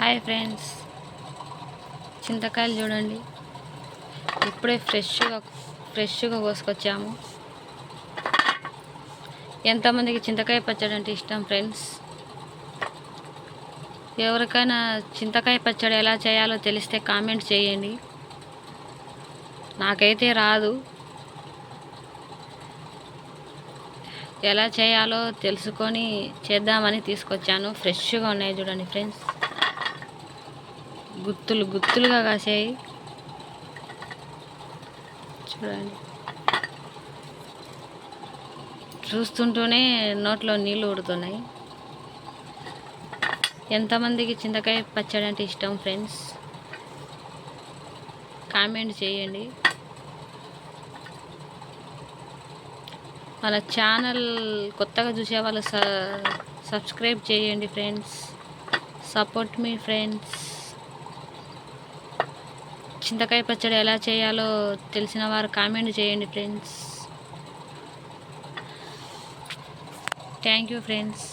Hi friends. చింతకాయలు చూడండి. ఇప్పుడే ఫ్రెష్గా ఫ్రెష్గా కోసుకొచ్చాము. ఎంతమందికి చింతకాయ పచ్చడి అంటే ఇష్టం ఫ్రెండ్స్? ఎవరికైనా చింతకాయ పచ్చడి ఎలా చేయాలో తెలిస్తే కామెంట్ చేయండి. నాకైతే రాదు. ఎలా చేయాలో తెలుసుకొని చేద్దామని తీసుకొచ్చాను. ఫ్రెష్గా ఉన్నాయి చూడండి ఫ్రెండ్స్. గుత్తులు గుత్తులుగా కాసాయి. చూడండి. చూస్తుంటూనే నోట్లో నీళ్ళు ఊడుతున్నాయి. ఎంతమందికి చింతకాయ పచ్చడి అంటే ఇష్టం ఫ్రెండ్స్? కామెంట్ చేయండి. మన ఛానల్ కొత్తగా చూసే వాళ్ళు సబ్స్క్రైబ్ చేయండి ఫ్రెండ్స్. సపోర్ట్ మీ ఫ్రెండ్స్. చింతకాయ పచ్చడి ఎలా చేయాలో తెలిసిన వారు కామెంట్ చేయండి ఫ్రెండ్స్. Thank you friends